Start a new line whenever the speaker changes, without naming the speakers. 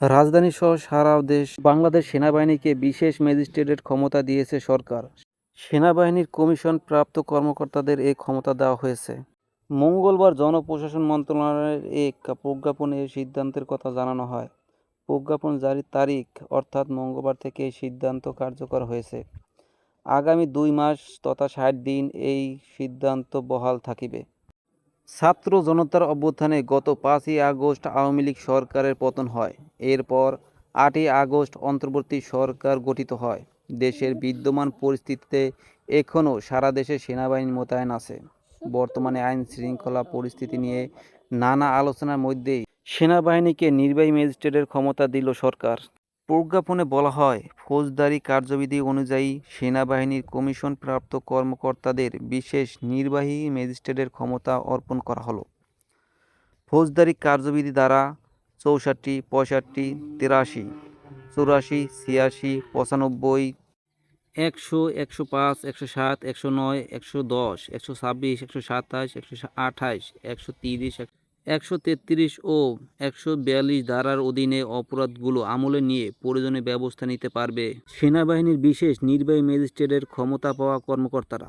রাজধানী সহ সারা দেশ বাংলাদেশ সেনাবাহিনীকে বিশেষ ম্যাজিস্ট্রেটের ক্ষমতা দিয়েছে সরকার। সেনাবাহিনীর কমিশন প্রাপ্ত কর্মকর্তাদের এই ক্ষমতা দেওয়া হয়েছে। মঙ্গলবার জনপ্রশাসন মন্ত্রণালয়ের এক প্রজ্ঞাপনে এই সিদ্ধান্তের কথা জানানো হয়। প্রজ্ঞাপন জারির তারিখ, অর্থাৎ মঙ্গলবার থেকে এই সিদ্ধান্ত কার্যকর হয়েছে। আগামী দুই মাস তথা ষাট দিন এই সিদ্ধান্ত বহাল থাকিবে। ছাত্র জনতার অভ্যুত্থানে গত পাঁচই আগস্ট আওয়ামী লীগ সরকারের পতন হয়। এরপর আটই আগস্ট অন্তর্বর্তী সরকার গঠিত হয়। দেশের বিদ্যমান পরিস্থিতিতে এখনও সারা দেশে সেনাবাহিনী মোতায়েন আছে। বর্তমানে আইন শৃঙ্খলা পরিস্থিতি নিয়ে নানা আলোচনার মধ্যেই সেনাবাহিনীকে নির্বাহী ম্যাজিস্ট্রেটের ক্ষমতা দিল সরকার। প্রজ্ঞাপনে বলা হয়, ফৌজদারি কার্যবিধি অনুযায়ী সেনাবাহিনীর কমিশন প্রাপ্ত কর্মকর্তাদের বিশেষ নির্বাহী ম্যাজিস্ট্রেটের ক্ষমতা অর্পণ করা হলো। ফৌজদারি কার্যবিধি দ্বারা চৌষট্টি, পঁয়ষট্টি, তিরাশি, চুরাশি, ছিয়াশি, পঁচানব্বই, একশো একশো পাঁচ, একশো সাত, একশো নয়, একশো দশ, একশো ছাব্বিশ, একশো সাতাশ, একশো আঠাশ, একশো তিরিশ একশো তেত্রিশ ও একশো বিয়াল্লিশ ধারার অধীনে অপরাধগুলো আমলে নিয়ে প্রয়োজনীয় ব্যবস্থা নিতে পারবে। সেনাবাহিনীর বিশেষ নির্বাহী ম্যাজিস্ট্রেটের ক্ষমতা পাওয়া কর্মকর্তারা।